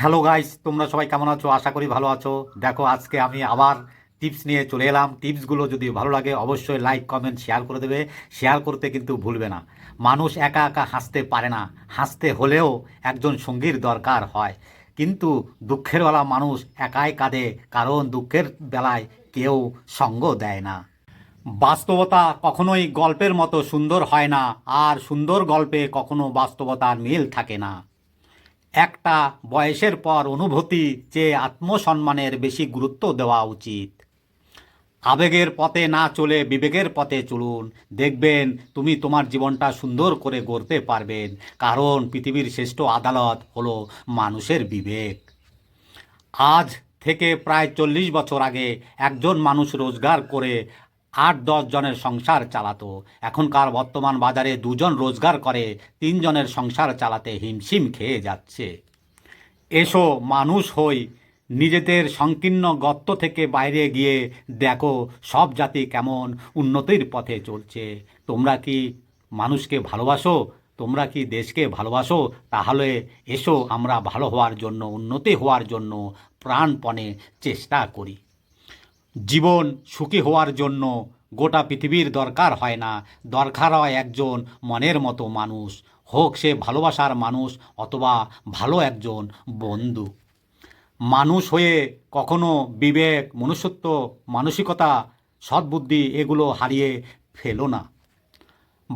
Hello guys, তোমরা সবাই কেমন আছো? আশা করি ভালো আছো। দেখো, আজকে আমি আবার টিপস নিয়ে চলে এলাম। টিপসগুলো যদি ভালো লাগে, অবশ্যই লাইক, কমেন্ট, শেয়ার করে দেবে। শেয়ার করতে কিন্তু ভুলবে না। মানুষ একা একা হাসতে পারে না। হাসতে হলেও একজন সঙ্গীর দরকার হয়। কিন্তু দুঃখেরওয়ালা মানুষ একাই কাঁদে, কারণ দুঃখের বেলায় কেউ সঙ্গ দেয় না। বাস্তবতা কখনোই গল্পের মতো সুন্দর হয় না, আর সুন্দর গল্পে কখনো বাস্তবতার মিল থাকে না। একটা বয়সের পর অনুভূতি চেয়ে আত্মসম্মানের বেশি গুরুত্ব দেওয়া উচিত। আবেগের পথে না চলে বিবেকের পথে চলুন। দেখবেন তুমি তোমার জীবনটা সুন্দর করে গড়তে পারবেন। কারণ পৃথিবীর শ্রেষ্ঠ আদালত হলো মানুষের বিবেক। আজ থেকে প্রায় চল্লিশ বছর আগে একজন মানুষ রোজগার করে আট দশ জনের সংসার চালাতো। এখনকার বর্তমান বাজারে দুজন রোজগার করে, তিনজনের সংসার চালাতে হিমশিম খেয়ে যাচ্ছে। এসো মানুষ হই, নিজেদের সংকীর্ণ গর্ত থেকে বাইরে গিয়ে দেখো সব জাতি কেমন উন্নতির পথে চলছে। তোমরা কি মানুষকে ভালোবাসো? তোমরা কি দেশকে ভালোবাসো? তাহলে এসো আমরা ভালো হওয়ার জন্য, উন্নতি হওয়ার জন্য প্রাণপণে চেষ্টা করি। জীবন সুখী হওয়ার জন্য গোটা পৃথিবীর দরকার হয় না। দরকার হয় একজন মনের মতো মানুষ। হোক সে ভালোবাসার মানুষ অথবা ভালো একজন বন্ধু। মানুষ হয়ে কখনো বিবেক, মনুষ্যত্ব, মানসিকতা, সদ্বুদ্ধি এগুলো হারিয়ে ফেলো না।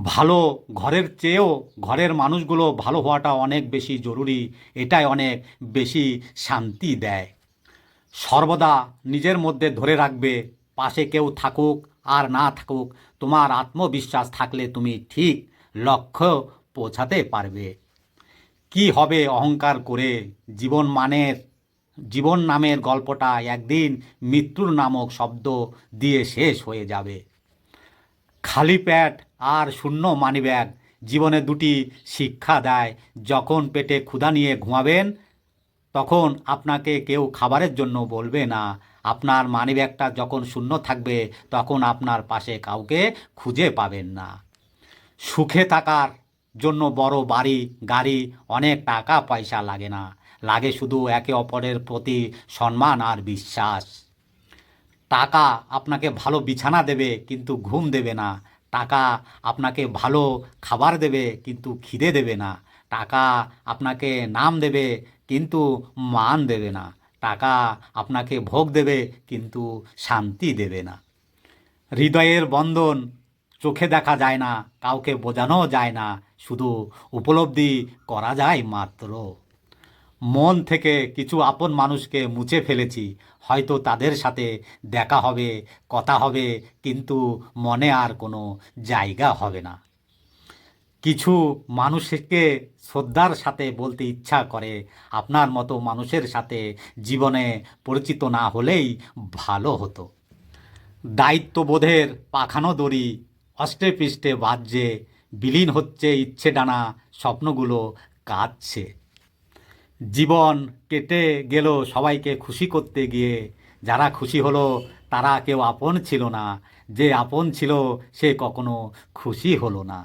ভালো ঘরের চেয়েও ঘরের মানুষগুলো ভালো হওয়াটা অনেক বেশি জরুরি। এটাই অনেক বেশি শান্তি দেয়। সর্বদা নিজের মধ্যে ধরে রাখবে, পাশে কেউ থাকুক আর না থাকুক, তোমার আত্মবিশ্বাস থাকলে তুমি ঠিক লক্ষ্য পৌঁছাতে পারবে। কি হবে অহংকার করে জীবন মানের, জীবন নামের গল্পটা একদিন মৃত্যুর নামক শব্দ দিয়ে শেষ হয়ে যাবে। খালি প্যাট আর শূন্য মানিব্যাগ, জীবনে দুটি শিক্ষা দেয়, যখন পেটে ক্ষুধা নিয়ে ঘুমাবেন তখন আপনাকে কেউ খাবারের জন্য বলবে না। আপনার মানিব্যাগটা যখন শূন্য থাকবে, তখন আপনার পাশে কাউকে খুঁজে পাবেন না। সুখে থাকার জন্য বড় বাড়ি, গাড়ি, অনেক টাকা পয়সা লাগে না। লাগে শুধু একে অপরের প্রতি সম্মান আর বিশ্বাস। টাকা আপনাকে ভালো বিছানা দেবে, কিন্তু ঘুম দেবে না। টাকা আপনাকে ভালো খাবার দেবে, কিন্তু খিদে দেবে না। টাকা আপনাকে নাম দেবে, কিন্তু মান দেবে না। টাকা আপনাকে ভোগ দেবে, কিন্তু শান্তি দেবে না। হৃদয়ের বন্ধন চোখে দেখা যায় না, কাউকে বোঝানো যায় না, শুধু উপলব্ধি করা যায় মাত্র। মন থেকে কিছু আপন মানুষকে মুছে ফেলেছি, হয়তো তাদের সাথে দেখা হবে, কথা হবে, কিন্তু মনে আর কোনো জায়গা হবে না। কিছু মানুষকে শ্রদ্ধার সাথে বলতে ইচ্ছা করে। আপনার মতো মানুষের সাথে জীবনে পরিচিত না হলেই ভালো হতো। দায়িত্ববোধের পাখানো দড়ি অষ্টে পৃষ্ঠে বাজছে, বিলীন হচ্ছে ইচ্ছে ডানা স্বপ্নগুলো কাঁদছে। জীবন কেটে গেল সবাইকে খুশি করতে গিয়ে। যারা খুশি হলো তারা কেউ আপন ছিল না, যে আপন ছিল সে কখনো খুশি হলো না।